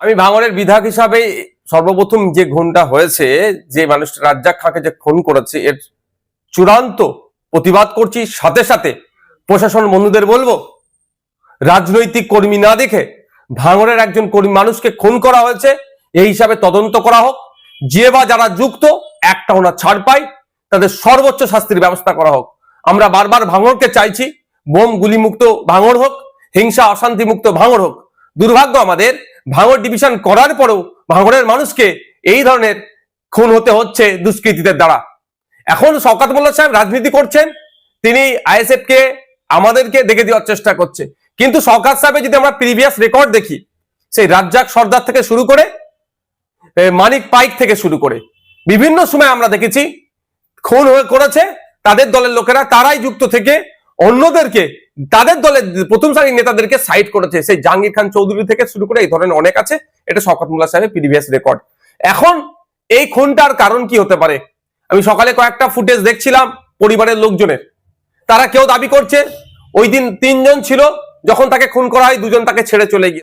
আমি ভাঙরের বিধায়ক হিসাবে সর্বপ্রথম যে খুনটা হয়েছে, যে মানুষটা রাজ্জাক খাঁকে যে খুন করেছে, এর চূড়ান্ত প্রতিবাদ করছি। সাথে সাথে প্রশাসন বন্ধুদের বলব, রাজনৈতিক কর্মী না দেখে ভাঙরের একজন কর্মী মানুষকে খুন করা হয়েছে, এই হিসাবে তদন্ত করা হোক। যে বা যারা যুক্ত, একটা ওনা ছাড় পায় তাদের সর্বোচ্চ শাস্তির ব্যবস্থা করা হোক। আমরা বারবার ভাঙড়কে চাইছি, বোম গুলি মুক্ত ভাঙড় হোক, হিংসা অশান্তি মুক্ত ভাঙড় হোক। দুর্ভাগ্য আমাদের ভাঙড় ডিভিশন করার পরেও ভাঙড়ের মানুষকে এই ধরনের খুন হতে হচ্ছে দুষ্কৃতীদের দ্বারা। এখন শওকাত মোল্লা সাহেব রাজনীতি করছেন, তিনি আইএসএফ কে আমাদেরকে দেখে দেওয়ার চেষ্টা করছে। কিন্তু শওকাত সাহেবের যদি আমরা প্রিভিয়াস রেকর্ড দেখি, সেই রাজ্জাক সর্দার থেকে শুরু করে মানিক পাইক থেকে শুরু করে, বিভিন্ন সময় আমরা দেখেছি, খুন হয়ে করেছে, তাদের দলের লোকেরা, তারাই যুক্ত থেকে অন্যদেরকে, তাদের দলের প্রথম সারির নেতাদেরকে সাইড করেছে সেই জাহাঙ্গীর খান চৌধুরী থেকে শুরু করে এই ধরনের অনেক আছে। এটা শকত মোল্লা সাহেবের প্রিভিয়াস রেকর্ড এখন এই খুনটার কারণ কি হতে পারে? আমি সকালে কয়েকটা ফুটেজ দেখছিলাম পরিবারের লোকজনের। তারা কেউ দাবি করছে, ওই দিন তিনজন ছিল, যখন তাকে খুন করা হয়, দুজন তাকে ছেড়ে চলে গিয়ে